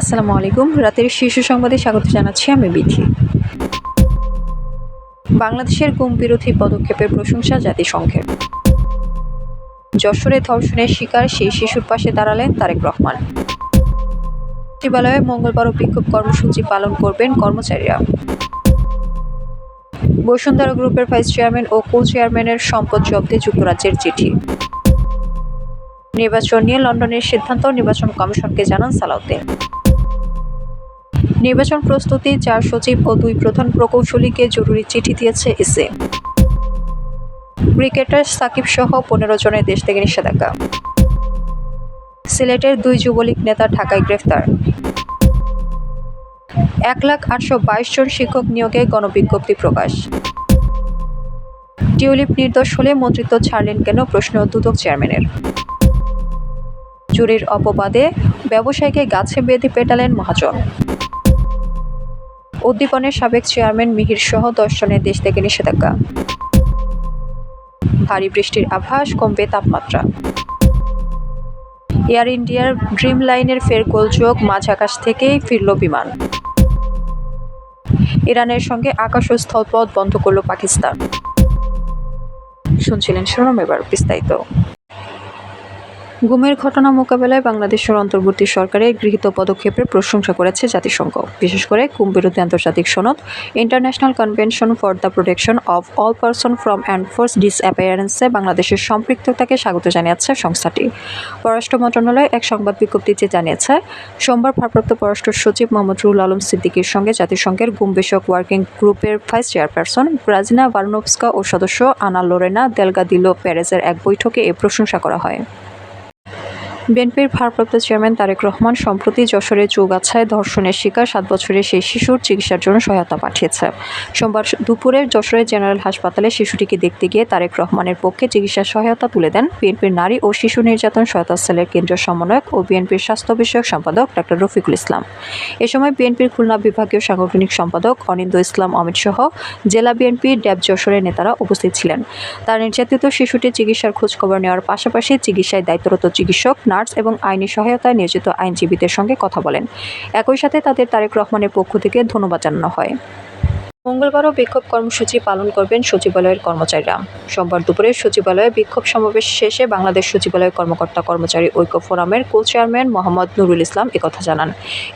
আসসালামু আলাইকুম। রাতের শীর্ষ সংবাদে স্বাগত জানাচ্ছি আমি বিথি বাংলাদেশের গুম বিরোধী পদক্ষেপের প্রশংসা জাতিসংঘের। যশোরে ধর্ষণের শিকার সেই শিশুর পাশে দাঁড়ালেন তারেক রহমান। সচিবালয়ে মঙ্গলবারও বিক্ষোভ কর্মসূচি পালন করবেন কর্মচারীরা। বসুন্ধরা গ্রুপের ভাইস চেয়ারম্যান ও কো চেয়ারম্যানের সম্পদ জব্দে যুক্তরাজ্যের চিঠি। নির্বাচন নিয়ে লন্ডনের সিদ্ধান্ত নির্বাচন কমিশনকে জানান সালাউদ্দিন। নির্বাচন প্রস্তুতি, চার সচিব ও দুই প্রধান প্রকৌশলীকে জরুরি চিঠি দিয়েছে ইসি ক্রিকেটার সাকিব সহ পনেরো জনের দেশ থেকে নিষেধাজ্ঞা। সিলেটের দুই যুবলীগ নেতা ঢাকায় গ্রেফতার। এক লাখ আটশো বাইশ জন শিক্ষক নিয়োগে গণবিজ্ঞপ্তি প্রকাশ। টিউলিপ নির্দোষ হলে মন্ত্রিত্ব ছাড়লেন কেন প্রশ্ন দুদক চেয়ারম্যানের। চুরির অপবাদে ব্যবসায়ীকে গাছে বেঁধে পেটালেন মহাজন। উদ্দীপনের সাবেক চেয়ারম্যান মিহির সহ দশ জনের দেশ থেকে নিষেধাজ্ঞা। ভারী বৃষ্টির আভাস, কমবে তাপমাত্রা। এয়ার ইন্ডিয়ার ড্রিম লাইনের ফের গোলযোগ, মাঝ আকাশ থেকেই ফিরল বিমান। ইরানের সঙ্গে আকাশ ও স্থলপথ বন্ধ করল পাকিস্তান। শুনছিলেন শিরোনাম এবার বিস্তারিত। গুমের ঘটনা মোকাবেলায় বাংলাদেশের অন্তর্বর্তী সরকারের গৃহীত পদক্ষেপের প্রশংসা করেছে জাতিসংঘ। বিশেষ করে গুম বিরোধী আন্তর্জাতিক সনদ international convention for the protection of all person from enforced ডিসঅ্যাপিয়ারেন্সে বাংলাদেশের সম্পৃক্ততাকে স্বাগত জানিয়েছে সংস্থাটি। পররাষ্ট্র মন্ত্রণালয় এক সংবাদ বিজ্ঞপ্তিতে জানিয়েছে, সোমবার ভারপ্রাপ্ত পররাষ্ট্র সচিব মোহাম্মদ রুল আলম সিদ্দিকির সঙ্গে জাতিসংঘের গুম বিষয়ক ওয়ার্কিং গ্রুপের ভাইস চেয়ারপারসন ব্রাজিনা ভার্নোভস্কা ও সদস্য আনা লোরেনা দেলগাদিলো প্যারেজের এক বৈঠকে এ প্রশংসা করা হয়। বিএনপির ভারপ্রাপ্ত চেয়ারম্যান তারেক রহমান সম্প্রতি যশোরে চৌগাছায় ধর্ষণের শিকার, সাত বছরের সেই শিশুর চিকিৎসার জন্য সহায়তা পাঠিয়েছে। সোমবার দুপুরে যশোরের জেনারেল হাসপাতালে শিশুটিকে দেখতে গিয়ে তারেক রহমানের পক্ষে চিকিৎসার সহায়তা তুলে দেন বিএনপির নারী ও শিশু নির্যাতন সহায়তা সেলের কেন্দ্রীয় সমন্বয়ক ও বিএনপির স্বাস্থ্য বিষয়ক সম্পাদক ডক্টর রফিকুল ইসলাম। এ সময় বিএনপির খুলনা বিভাগীয় সাংগঠনিক সম্পাদক অনিন্দ ইসলাম অমিত সহ জেলা বিএনপি, ড্যাব যশোরের নেতারা উপস্থিত ছিলেন। তার নির্যাতিত শিশুটির চিকিৎসার খোঁজখবর নেওয়ার পাশাপাশি চিকিৎসায় দায়িত্বরত চিকিৎসক নার্স এবং আইনি সহায়তায় নিয়োজিত আইনজীবীদের সঙ্গে কথা বলেন। একই সাথে তাদের তারেক রহমানের পক্ষ থেকে ধন্যবাদ জানানো হয়। মঙ্গলবারও বিক্ষোভ কর্মসূচি পালন করবেন সচিবালয়ের কর্মচারীরা। সোমবার দুপুরে সচিবালয়ে বিক্ষোভ সমাবেশ শেষে বাংলাদেশ সচিবালয় কর্মকর্তা কর্মচারী ঐক্য ফোরামের কো চেয়ারম্যান মোহাম্মদ নুরুল ইসলাম একথা জানান।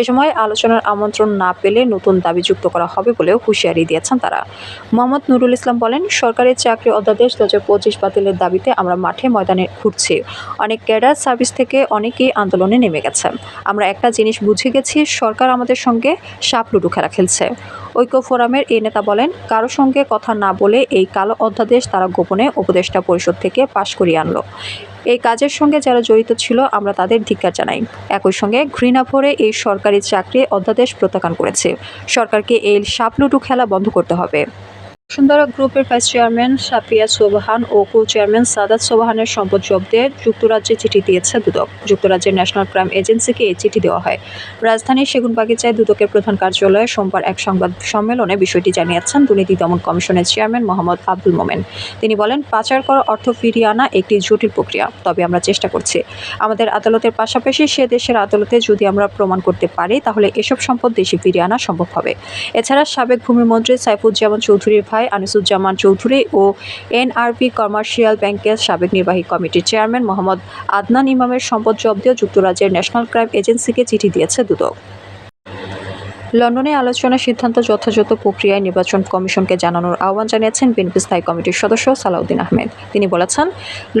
এ সময় আলোচনার আমন্ত্রণ না পেলে নতুন দাবি যুক্ত করা হবে বলেও হুঁশিয়ারি দিয়েছেন তারা। মোহাম্মদ নুরুল ইসলাম বলেন সরকারের চাকরি অধ্যাদেশ দু হাজার পঁচিশ বাতিলের দাবিতে আমরা মাঠে ময়দানে ঘুরছি। অনেক ক্যাডার সার্ভিস থেকে অনেকেই আন্দোলনে নেমে গেছে। আমরা একটা জিনিস বুঝে গেছি, সরকার আমাদের সঙ্গে সাপ লুডু খেলা খেলছে। ঐক্য ফোরামের এই নেতা বলেন, কারও সঙ্গে কথা না বলে এই কালো অধ্যাদেশ তারা গোপনে উপদেষ্টা পরিষদ থেকে পাশ করিয়ে আনলো। এই কাজের সঙ্গে যারা জড়িত ছিল, আমরা তাদের ধিক্কার জানাই। একই সঙ্গে ঘৃণা ভরে এই সরকারি চাকরি অধ্যাদেশ প্রত্যাখ্যান করেছে। সরকারকে এই সাপলুটু খেলা বন্ধ করতে হবে। বসুন্ধরা গ্রুপের ভাইস চেয়ারম্যান সাফিয়া সোবাহান ও কো চেয়ারম্যান সাদাত সোবাহানের সম্পদ জব্দে যুক্তরাজ্যে চিঠি দিয়েছে দুদক। যুক্তরাজ্যের ন্যাশনাল ক্রাইম এজেন্সিকে এই চিঠি দেওয়া হয়। রাজধানীর সেগুনবাগিচায় দুদকের প্রধান কার্যালয়ে সোমবার এক সংবাদ সম্মেলনে বিষয়টি জানিয়েছেন দুর্নীতি দমন কমিশনের চেয়ারম্যান মোহাম্মদ আব্দুল মোমেন। তিনি বলেন, পাচার করা অর্থ ফিরিয়ে আনা একটি জটিল প্রক্রিয়া, তবে আমরা চেষ্টা করছি। আমাদের আদালতের পাশাপাশি সে দেশের আদালতে যদি আমরা প্রমাণ করতে পারি, তাহলে এসব সম্পদ দেশে ফিরিয়ে আনা সম্ভব হবে। এছাড়া সাবেক ভূমিমন্ত্রী সাইফুজ্জামান চৌধুরীর ভাই আনিসুজ্জামান চৌধুরী ও এনআরপি কমার্শিয়াল ব্যাংকের সাবেক নির্বাহী কমিটির চেয়ারম্যান মোহাম্মদ আদনান ইমামের সম্পদ জব্দেও যুক্তরাজ্যের ন্যাশনাল ক্রাইম এজেন্সিকে চিঠি দিয়েছে দুদক। লন্ডনে আলোচনার সিদ্ধান্ত যথাযথ প্রক্রিয়ায় নির্বাচন কমিশনকে জানানোর আহ্বান জানিয়েছেন বিএনপি স্থায়ী কমিটির সদস্য সালাউদ্দিন আহমেদ। তিনি বলেছেন,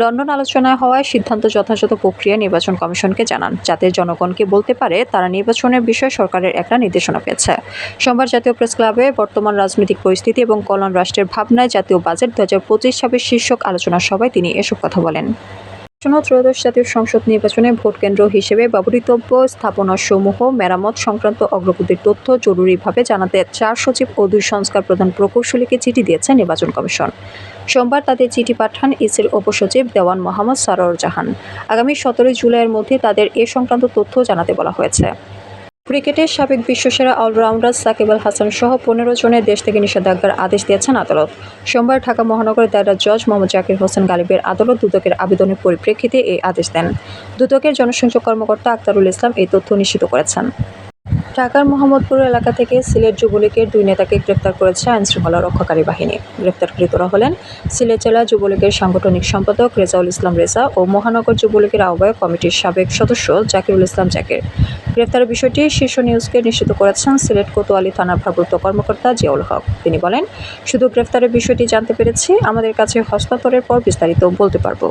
লন্ডন আলোচনায় হওয়ায় সিদ্ধান্ত যথাযথ প্রক্রিয়ায় নির্বাচন কমিশনকে জানান। যাতে জনগণকে বলতে পারে, তারা নির্বাচনের বিষয়ে সরকারের একটা নির্দেশনা পেয়েছে। সোমবার জাতীয় প্রেস ক্লাবে বর্তমান রাজনৈতিক পরিস্থিতি এবং কল্যাণ রাষ্ট্রের ভাবনায় জাতীয় বাজেট দু হাজার পঁচিশ ছাব্বিশ শীর্ষক আলোচনা সভায় তিনি এসব কথা বলেন। আসন্ন ত্রয়োদশ জাতীয় সংসদ নির্বাচনে ভোটকেন্দ্র হিসেবে ব্যবহৃতব্য স্থাপনাসমূহ মেরামত সংক্রান্ত অগ্রগতির তথ্য জরুরিভাবে জানাতে চার সচিব ও দুই সংস্কার প্রধান প্রকৌশলীকে চিঠি দিয়েছে নির্বাচন কমিশন। সোমবার তাদের চিঠি পাঠান ইসির উপসচিব দেওয়ান মোহাম্মদ সারোর জাহান। আগামী সতেরোই জুলাইয়ের মধ্যে তাদের এ সংক্রান্ত তথ্য জানাতে বলা হয়েছে। ক্রিকেটের সাবেক বিশ্বসেরা অলরাউন্ডার সাকিব আল হাসান সহ পনেরো জনের দেশ থেকে নিষেধাজ্ঞার আদেশ দিয়েছেন আদালত। সোমবার ঢাকা মহানগরের দায়রা জজ মোহাম্মদ জাকির হোসেন গালিবের আদালত দুদকের আবেদনের পরিপ্রেক্ষিতে এই আদেশ দেন। দুদকের জনসংযোগ কর্মকর্তা আক্তারুল ইসলাম এই তথ্য নিশ্চিত করেছেন। ঢাকার মোহাম্মদপুর এলাকা থেকে সিলেট যুবলীগের দুই নেতাকে গ্রেপ্তার করেছে আইনশৃঙ্খলা রক্ষাকারী বাহিনী। গ্রেপ্তারকৃতরা হলেন সিলেট জেলা যুবলীগের সাংগঠনিক সম্পাদক রেজাউল ইসলাম রেজা ও মহানগর যুবলীগের আহ্বায়ক কমিটির সাবেক সদস্য জাকিরুল ইসলাম জাকির। গ্রেপ্তারের বিষয়টি শীর্ষ নিউজকে নিশ্চিত করেছেন সিলেট কোতোয়ালি থানার ভারপ্রাপ্ত কর্মকর্তা জিয়াউল হক। তিনি বলেন, শুধু গ্রেপ্তারের বিষয়টি জানতে পেরেছি, আমাদের কাছে হস্তান্তরের পর বিস্তারিত বলতে পারব।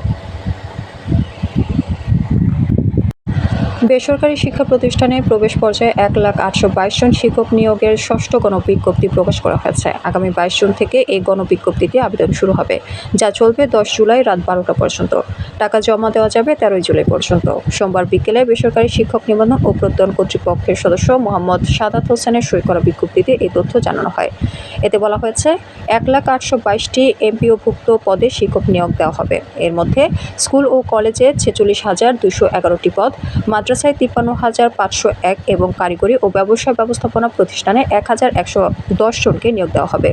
বেসরকারি শিক্ষা প্রতিষ্ঠানে প্রবেশ পর্যায়ে এক লাখ আটশো বাইশ জন শিক্ষক নিয়োগের ষষ্ঠ গণবিজ্ঞপ্তি প্রকাশ করা হয়েছে। আগামী বাইশ জুন থেকে এই গণবিজ্ঞপ্তিতে আবেদন শুরু হবে, যা চলবে দশ জুলাই রাত বারোটা পর্যন্ত। টাকা জমা দেওয়া যাবে তেরোই জুলাই পর্যন্ত। সোমবার বিকেলে বেসরকারি শিক্ষক নিবন্ধন ও প্রত্যয়ন কর্তৃপক্ষের সদস্য মোহাম্মদ সাদাত হোসেনের সই করা বিজ্ঞপ্তিতে এই তথ্য জানানো হয়। এতে বলা হয়েছে, এক লাখ আটশো বাইশটি এমপিওভুক্ত পদে শিক্ষক নিয়োগ দেওয়া হবে। এর মধ্যে স্কুল ও কলেজে ছেচল্লিশ হাজার দুশো এগারোটি পদ মাদ্রাসায় তিপ্পান্ন হাজার পাঁচশো এক এবং কারিগরি ও ব্যবসা ব্যবস্থাপনা প্রতিষ্ঠানে এক হাজার একশো দশ জনকে নিয়োগ দেওয়া হবে।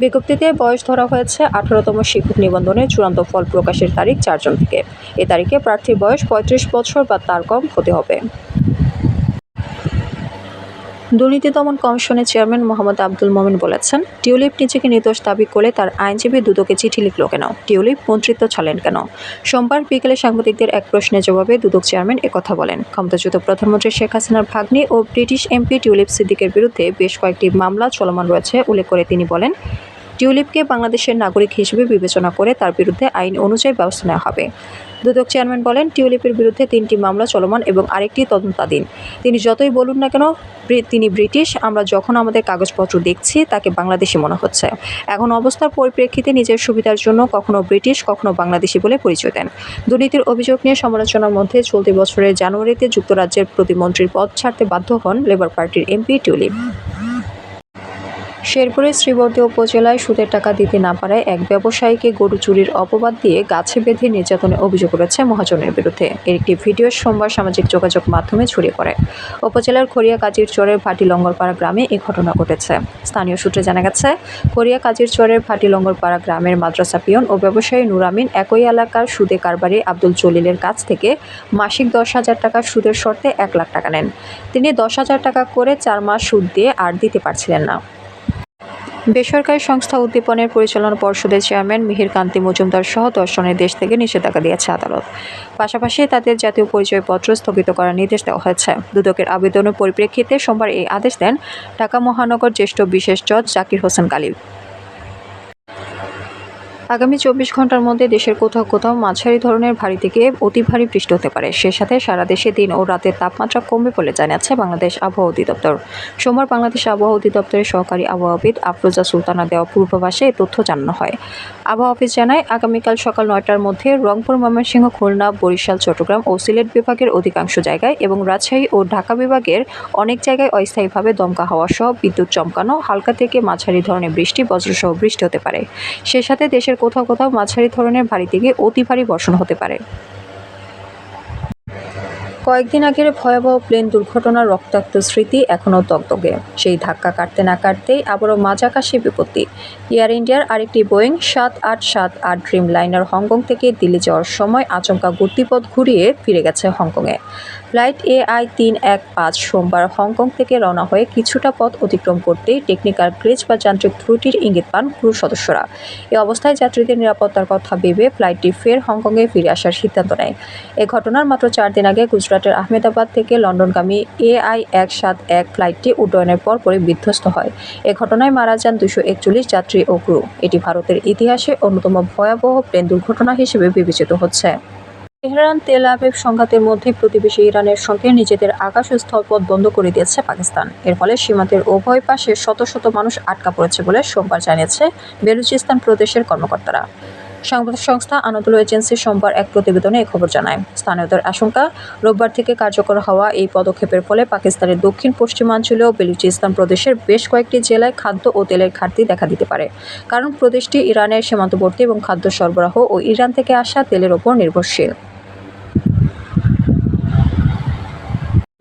বিজ্ঞপ্তিতে বয়স ধরা হয়েছে আঠারোতম শিক্ষক নিবন্ধনের চূড়ান্ত ফল প্রকাশের তারিখ চারজন থেকে। এ তারিখে প্রার্থীর বয়স পঁয়ত্রিশ বছর বা তার কম হতে হবে। দুর্নীতি দমন কমিশনের চেয়ারম্যান মোহাম্মদ আব্দুল মোমিন বলেছেন, টিউলিপ নিজেকে নির্দোষ দাবি করে তার আইনজীবী দুদকে চিঠি লিখল কেন? টিউলিপ মন্ত্রিত্ব ছাড়লেন কেন? সোমবার বিকেলে সাংবাদিকদের এক প্রশ্নের জবাবে দুদক চেয়ারম্যান একথা বলেন। ক্ষমতাচ্যুত প্রধানমন্ত্রী শেখ হাসিনার ভাগ্নি ও ব্রিটিশ এমপি টিউলিপ সিদ্দিকের বিরুদ্ধে বেশ কয়েকটি মামলা চলমান রয়েছে, উল্লেখ করে তিনি বলেন, টিউলিপকে বাংলাদেশের নাগরিক হিসেবে বিবেচনা করে তার বিরুদ্ধে আইন অনুযায়ী ব্যবস্থা নেওয়া হবে। দুদক চেয়ারম্যান বলেন, টিউলিপের বিরুদ্ধে তিনটি মামলা চলমান এবং আরেকটি তদন্তাধীন। তিনি যতই বলুন না কেন তিনি ব্রিটিশ, আমরা যখন আমাদের কাগজপত্র দেখছি, তাকে বাংলাদেশি মনে হচ্ছে। এখন অবস্থার পরিপ্রেক্ষিতে নিজের সুবিধার জন্য কখনো ব্রিটিশ, কখনো বাংলাদেশি বলে পরিচয় দেন। দুর্নীতির অভিযোগ নিয়ে সমালোচনার মধ্যে চলতি বছরের জানুয়ারিতে যুক্তরাজ্যের প্রতিমন্ত্রীর পদ ছাড়তে বাধ্য হন লেবার পার্টির এমপি টিউলিপ। শেরপুরের শ্রীবর্দী উপজেলায় সুদের টাকা দিতে না পারায় এক ব্যবসায়ীকে গরু চুরির অপবাদ দিয়ে গাছে বেঁধে নির্যাতনের অভিযোগ করেছে মহাজনের বিরুদ্ধে। এর একটি ভিডিও সোমবার সামাজিক যোগাযোগ মাধ্যমে ছড়িয়ে পড়ে। উপজেলার খড়িয়া কাজির চরের ভাটি লঙ্গরপাড়া গ্রামে এই ঘটনা ঘটেছে। স্থানীয় সূত্রে জানা গেছে খড়িয়া কাজির চরের ভাটি লঙ্গরপাড়া গ্রামের মাদ্রাসা পিয়ন ও ব্যবসায়ী নুরামিন একই এলাকার সুদে কারবারি আব্দুল জলিলের কাছ থেকে মাসিক দশ হাজার টাকা সুদের শর্তে এক লাখ টাকা নেন। তিনি দশ হাজার টাকা করে চার মাস সুদ দিয়ে আর দিতে পারছিলেন না। বেসরকারি সংস্থা উদ্দীপনের পরিচালনা পর্ষদের চেয়ারম্যান মিহির কান্তি মজুমদার সহ দর্শনের দেশ থেকে নিষেধাজ্ঞা দিয়েছে আদালত। পাশাপাশি তাদের জাতীয় পরিচয়পত্র স্থগিত করার নির্দেশ দেওয়া হয়েছে। দুদকের আবেদনের পরিপ্রেক্ষিতে সোমবার এই আদেশ দেন ঢাকা মহানগর জ্যেষ্ঠ বিশেষ জজ জাকির হোসেন কালিব আগামী চব্বিশ ঘণ্টার মধ্যে দেশের কোথাও কোথাও মাঝারি ধরনের ভারী থেকে অতি ভারী বৃষ্টি হতে পারে। সে সাথে সারা দেশে দিন ও রাতের তাপমাত্রা কমবে বলে জানাচ্ছে বাংলাদেশ আবহাওয়া অধিদপ্তর। সোমবার বাংলাদেশ আবহাওয়া অধিদপ্তরের সহকারী আবহাওয়াবিদ আফরোজা সুলতানা দেওয়া পূর্বাভাসে এই তথ্য জানানো হয়। আবহাওয়া অফিস জানায়, আগামীকাল সকাল নয়টার মধ্যে রংপুর, ময়মনসিংহ, খুলনা, বরিশাল, চট্টগ্রাম ও সিলেট বিভাগের অধিকাংশ জায়গায় এবং রাজশাহী ও ঢাকা বিভাগের অনেক জায়গায় অস্থায়ীভাবে দমকা হাওয়া সহ বিদ্যুৎ চমকানো, হালকা থেকে মাঝারি ধরনের বৃষ্টি, বজ্রসহ বৃষ্টি হতে পারে। সে সাথে দেশের কোথাও কোথাও মাঝারি ধরনের ভারী থেকে অতি ভারী বর্ষণ হতে পারে। কয়েকদিন আগের ভয়াবহ প্লেন দুর্ঘটনার রক্তাক্ত স্মৃতি এখনও দগদগে। সেই ধাক্কা কাটতে না কাটতেই আবারও মাঝাকাশি বিপত্তি। এয়ার ইন্ডিয়ার আরেকটি বোয়িং সাত আট সাত আট ড্রিম লাইনার হংকং থেকে দিল্লি যাওয়ার সময় আচমকা গতিপথ ঘুরিয়ে ফিরে গেছে হংকংয়ে। ফ্লাইট এআই তিন এক পাঁচ সোমবার হংকং থেকে রওনা হয়ে কিছুটা পথ অতিক্রম করতেই টেকনিক্যাল গ্লিচ বা যান্ত্রিক ত্রুটির ইঙ্গিত পান ক্রু সদস্যরা। এ অবস্থায় যাত্রীদের নিরাপত্তার কথা ভেবে ফ্লাইটটি ফের হংকংয়ে ফিরে আসার সিদ্ধান্ত নেয়। এ ঘটনার মাত্র চার দিন আগে গুজরাটের আহমেদাবাদ থেকে লন্ডনগামী এআই এক সাত এক ফ্লাইটটি উড্ডয়নের পর পরে বিধ্বস্ত হয়। এ ঘটনায় মারা যান দুশো একচল্লিশ যাত্রী ও ক্রু। এটি ভারতের ইতিহাসে অন্যতম ভয়াবহ প্লেন দুর্ঘটনা হিসেবে বিবেচিত হচ্ছে। তেহরান তেল আবিব সংঘাতের মধ্যে প্রতিবেশী ইরানের সঙ্গে নিজেদের আকাশ ও স্থলপথ বন্ধ করে দিয়েছে পাকিস্তান। এর ফলে সীমান্তের উভয় পাশে শত শত মানুষ আটকা পড়েছে বলে সোমবার জানিয়েছে বেলুচিস্তান প্রদেশের কর্মকর্তারা। সংবাদ সংস্থা আনাদুল এজেন্সি সোমবার এক প্রতিবেদনে এ খবর জানায়। স্থানীয়দের আশঙ্কা, রোববার থেকে কার্যকর হওয়া এই পদক্ষেপের ফলে পাকিস্তানের দক্ষিণ পশ্চিমাঞ্চলে ও বেলুচিস্তান প্রদেশের বেশ কয়েকটি জেলায় খাদ্য ও তেলের ঘাটতি দেখা দিতে পারে। কারণ প্রদেশটি ইরানের সীমান্তবর্তী এবং খাদ্য সরবরাহ ও ইরান থেকে আসা তেলের ওপর নির্ভরশীল।